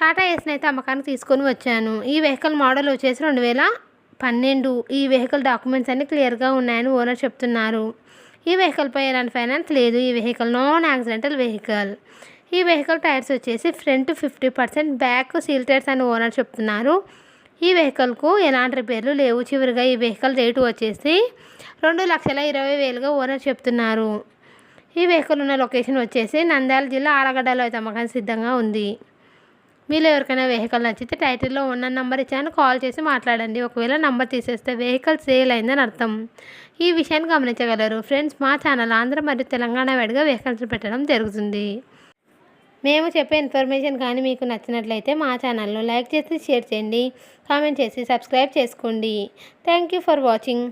టాటా ఏస్ని అయితే అమ్మకానికి తీసుకొని వచ్చాను. ఈ వెహికల్ మోడల్ వచ్చేసి రెండు వేల పన్నెండు. ఈ వెహికల్ డాక్యుమెంట్స్ అన్ని క్లియర్గా ఉన్నాయని ఓనర్ చెప్తున్నారు. ఈ వెహికల్పై ఎలాంటి ఫైనాన్స్ లేదు. ఈ వెహికల్ నాన్ యాక్సిడెంటల్ వెహికల్ ఈ వెహికల్ టైర్స్ వచ్చేసి front fifty percent back seal tyres అని ఓనర్ చెప్తున్నారు. ఈ వెహికల్కు ఎలాంటి రిపేర్లు లేవు. చివరిగా ఈ వెహికల్ రేటు వచ్చేసి రెండు లక్షల ఇరవై వేలుగా ఓనర్ చెప్తున్నారు. ఈ వెహికల్ ఉన్న లొకేషన్ వచ్చేసి నంద్యాల జిల్లా ఆలగడ్డలో అయితే అమ్మకానికి సిద్ధంగా ఉంది. మీలో ఎవరికైనా వెహికల్ నచ్చితే టైటిల్లో ఉన్న నంబర్ ఇచ్చాను కాల్ చేసి మాట్లాడండి. ఒకవేళ నంబర్ తీసేస్తే వెహికల్ సేల్ అయిందని అర్థం. ఈ విషయాన్ని గమనించగలరు. ఫ్రెండ్స్ మా ఛానల్ ఆంధ్ర మరియు తెలంగాణ వేడిగా వెహికల్స్ పెట్టడం జరుగుతుంది. మేము చెప్పే ఇన్ఫర్మేషన్ కానీ మీకు నచ్చినట్లయితే మా ఛానల్ను లైక్ చేసి షేర్ చేయండి. కామెంట్ చేసి సబ్స్క్రైబ్ చేసుకోండి. Thank you for watching.